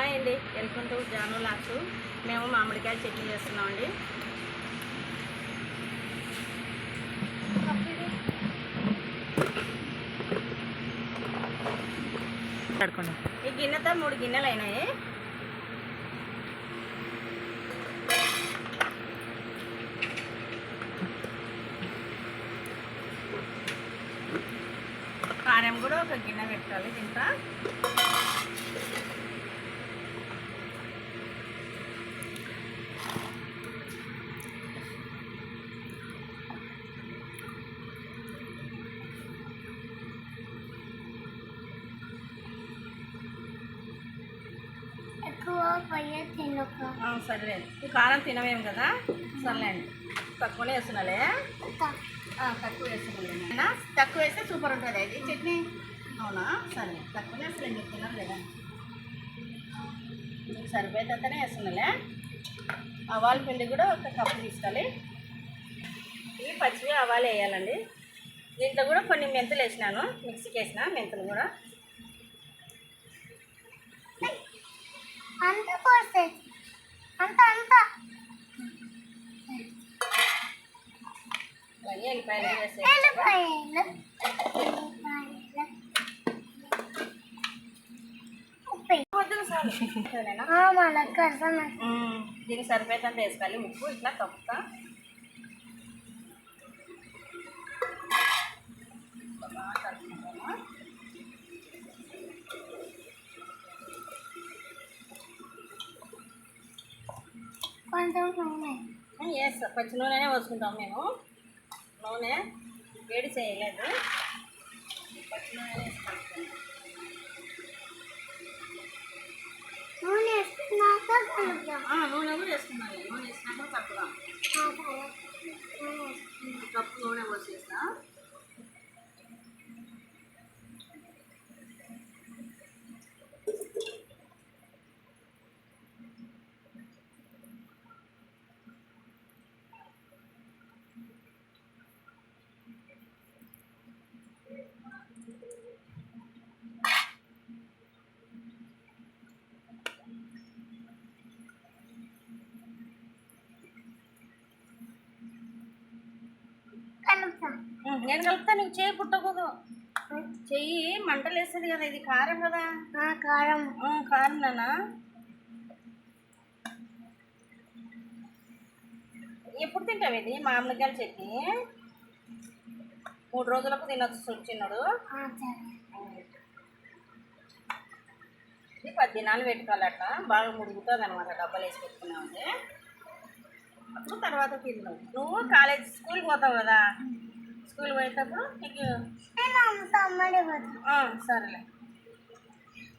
Hi అండి. Welcome to Janu lakhs మేము మామిడికాయ చట్నీ చేస్తున్నామండి. ఈ గిన్నెతో మూడు గిన్నెలు అయినాయి. కారం కూడా ఒక గిన్నె పెట్టాలి దీంట్లో. ఎక్కువ పోయే తినక ఆ, సర్లే. ఈ కారం తినవేం కదా? సర్లేండి. తక్కువనే వేస్తున్నాలే. తక్కువ వేస్తున్నాను తక్కువ వేస్తే సూపర్ ఉంటుంది. ఇది చట్నీ? అవునా? సరే తక్కువనే వేస్తలే మీరు తిన్నారు కదా. మీకు వేస్తున్నాలే. ఆవాల పిండి కూడా ఒక కప్పు తీసుకోవాలి. ఇవి పచ్చివి ఆవాలు వేయాలండి. దీంట్లో కూడా కొన్ని మెంతులు వేసినాను. మిక్సీకి వేసిన మెంతులు కూడా. అంత కోసే అంత అంత ఇవన్నీ ఎల్లిపాయలు. దీనికి సరిపోయేంత వేసుకోవాలి. ఉప్పు ఇట్లా కప్పుతా. కొంచెం నూనె. వేస్తా పచ్చి నూనెనే పోసుకుంటాం మేము. నూనె వేడి చేయలేదు. పచ్చి నూనె నూనె వేసుకున్నాక నూనె కూడా వేసుకున్నాను నూనె వేసినాక కప్పుదాం కప్పు నూనె పోసేస్తా కలుపుదాం మ్మ్, నేను కలుపుతా నీకు చేయి పుట్టకూడదు. చెయ్యి మంటలు వేస్తుంది కదా ఇది కారం కదా? కారం. కారం నాన్న ఎప్పుడు తింటావు ఇది? మామిడికాయల చట్నీ? మూడు రోజులకు తినొచ్చు చిన్నడు ఇది పది దినాలు పెట్టుకోవాలి అట్లా బాగా ముడుగుతుంది అనమాట డబ్బాలు వేసి పెట్టుకున్నామంటే. అప్పుడు తర్వాత తిన్నావు నువ్వు కాలేజ్ స్కూల్కి పోతావు కదా? స్కూల్ పోయేటప్పుడు నీకు సరేలే.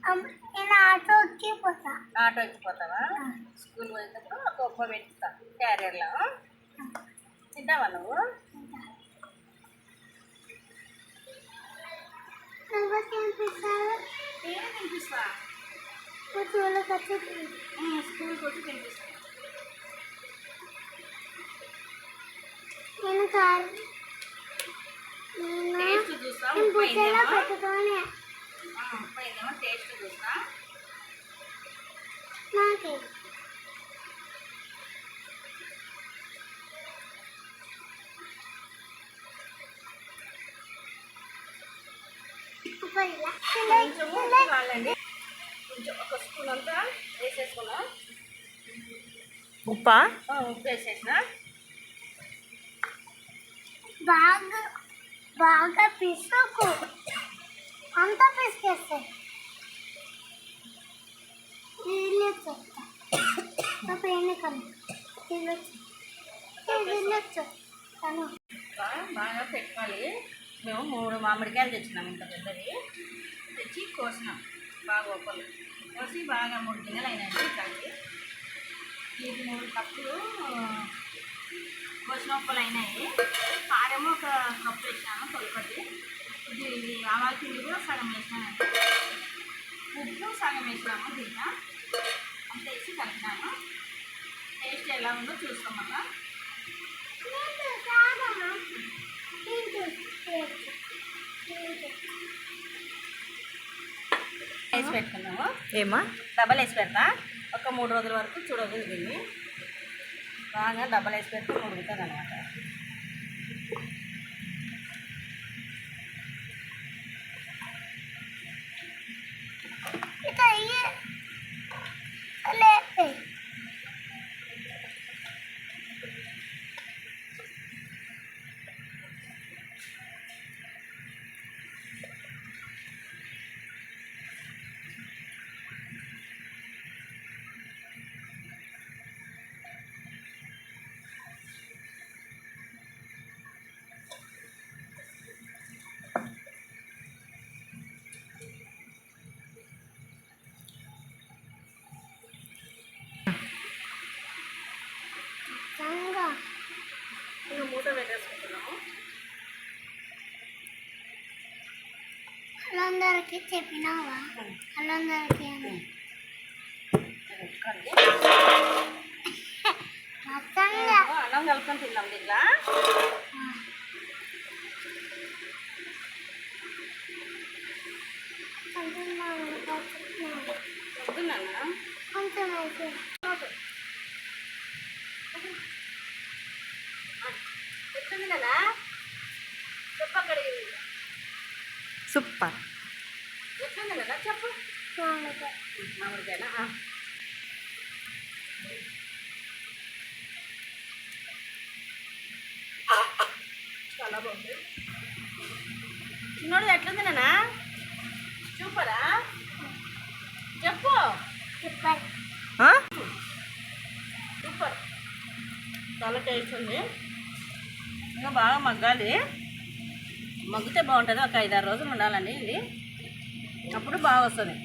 అమ్మ నేను ఆటోకి పోతా. ఆటో ఎక్కిపోతావా స్కూల్ పోయేటప్పుడు ఒక గొప్ప పెట్టుతా క్యారియర్లో. తింటావా నువ్వు? తినిపిస్తా. కూతుళ్ళకి వచ్చి స్కూల్కి వచ్చి తినిపిస్తా. నేను టేస్ట్ చూస్తా ఉప్పు అయిందేమో ఉప్పు టేస్ట్ చూస్తా. కావాలండి. కొంచెం ఒక స్పూన్ అంతా వేసేసుకున్నా ఉప్పా? ఉప్పు వేసేసిన. బాగా బాగా పిసుకు. అంతా పిసికేస్తే. నీళ్ళు చెప్తా. నా పేరు కను. తినొచ్చు తను. బాగా పెట్టుకోవాలి మేము మూడు మామిడికాయలు తెచ్చినాం ఇంత పెద్దది తెచ్చి కోసినాం. బాగా ఒకళ్ళు కోసి బాగా మూడు గిన్నెలు అయినాయి. ఇట్లాంటి ఇది మూడు కప్పులు ఒక్కలు అయినాయి కారం ఒక కప్పు వేసినాను తొలపతి ఇది ఆవాల పిండి కూడా సగం వేసినానండి. ఉప్పు సగం వేసినాము దీంట్లో. అంత వేసి కలిపినాము టేస్ట్ ఎలా ఉందో చూస్తాం మళ్ళా నేను కాదమ్మా నేను వేసి పెట్టుకున్నాము ఏమా? డబ్బలు వేసి పెడతా. ఒక మూడు రోజుల వరకు చూడదు దీన్ని. బాగా డబ్బలు వేసి పెడితే ఉడుకుతుంది అనమాట ఇట్లా అయ్యి లేపే సంగా ఇంకా మూత పెట్టేసుకుంటున్నాము వాళ్ళందరికీ చెప్పినావా? వాళ్ళందరికీ అని. మొత్తంగా అన్నం కలుపుకొని తిందాం దీంట్లో. కొంచెం అయితే. చెప్తుంది కదా? సూపర్. చెప్పు. మామిడికాయ. మామిడికాయనా. చాలా బాగుంది. చిన్నోడు ఎట్లుంది నాన్న? చూపరా చెప్పు. సూపర్? సూపర్. చాలా టేస్ట్ ఉంది ఇంకా బాగా మగ్గాలి. మగ్గితే బాగుంటుంది. ఒక ఐదారు రోజులు ఉండాలండి ఇది. అప్పుడు బాగా వస్తుంది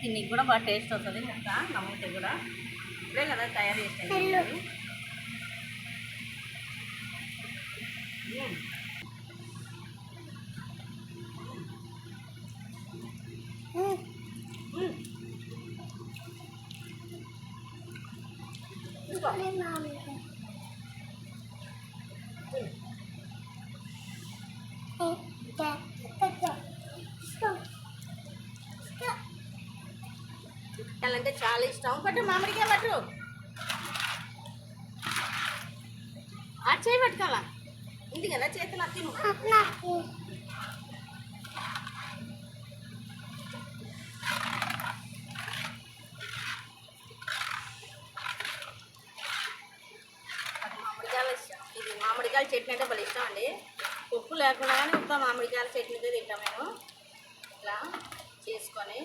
దీనికి కూడా బాగా టేస్ట్ వస్తుంది. ముక్క నమ్మితే కూడా. ఇప్పుడే కదా తయారు చేస్తాను అంటే చాలా ఇష్టం. పట్టు మామిడికాయ పట్టు. ఆ చేయి పట్టుకోవాలా? ఉంది కదా చేతులు తిను. మామిడికాయలు ఇష్టం. ఇది మామిడికాయల చట్నీ అంటే భలే ఇష్టం అండి. ఉప్పు లేకుండా కానీ ఉప్పు మామిడికాయల చట్నీతో తింటాం మేము. ఇట్లా చేసుకొని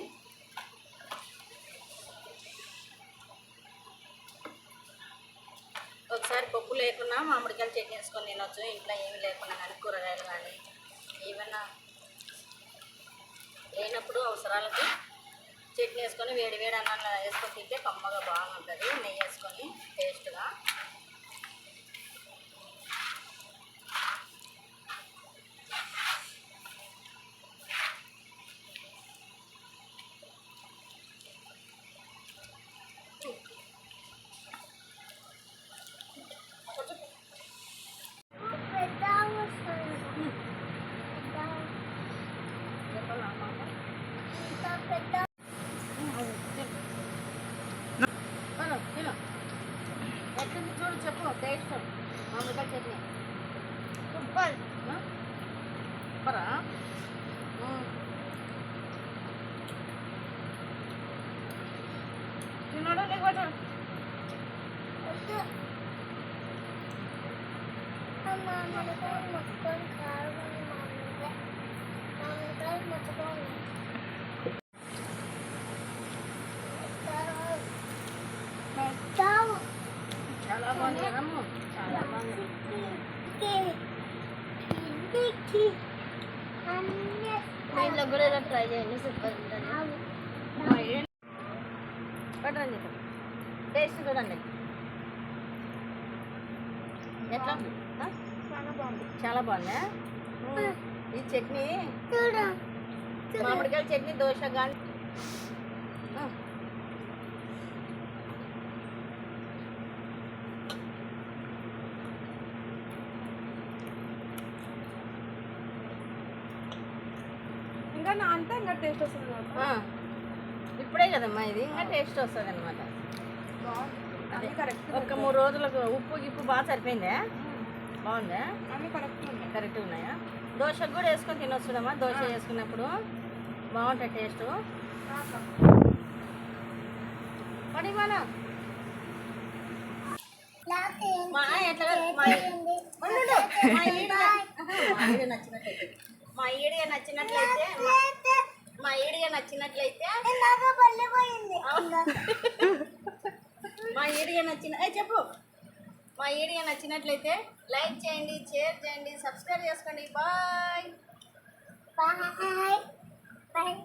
ఒకసారి పప్పు లేకున్నా మామిడికాయలు చట్నీ వేసుకొని తినొచ్చు. ఇంట్లో ఏమి లేకున్నా కానీ కూరగాయలు కానీ ఏమైనా లేనప్పుడు అవసరాలకి చట్నీ వేసుకొని వేడి వేడి అన్నంలో వేసుకొని తింటే కమ్మగా బాగుంటుంది. నెయ్యి వేసుకొని టేస్ట్గా చెప్పు టేస్ట్ మామిడికాయ చట్నీ సూపర్ సూపరా తిన్నాడు లేకపోతే మొత్తం కారం మామిడికాయ మామిడికాయ మొత్తం పెద్ద చాలా బాగుంది కదమ్మ చాలా బాగుంది కూడా ఇలా ట్రై చేయండి సూపర్ ఉంటుంది పెట్టండి టేస్ట్ చూడండి. ఎట్లా? చాలా బాగుంది. ఈ చట్నీ? చూడు. మామిడికాయల చట్నీ దోశ కానీ ఇంకా నా అంతా ఇంకా టేస్ట్ వస్తుంది ఆ, కదమ్మా ఇది ఇంకా టేస్ట్ వస్తుంది అనమాట బాగుంది. అన్నీ కరెక్ట్ ఒక మూడు రోజులకు ఉప్పు గిప్పు బాగా సరిపోయిందా? బాగుందా? అన్నీ కరెక్ట్ ఉన్నాయి. కరెక్ట్ ఉన్నాయా? దోశకు కూడా వేసుకొని తినొచ్చుడమ్మా దోశ వేసుకున్నప్పుడు. బాగుంటుంది టేస్ట్. పడి మన మా ఎట్లా మా ఉండు. మా ఈడిగా నచ్చినట్లయితే. మా ఈడిగా నచ్చినట్లయితే మా- ఈడిగా ఈడియో నచ్చిన చెప్పు. మా ఈడియో నచ్చినట్లయితే లైక్ చేయండి షేర్ చేయండి సబ్స్క్రైబ్ చేసుకోండి. బాయ్. బాయ్. బాయ్.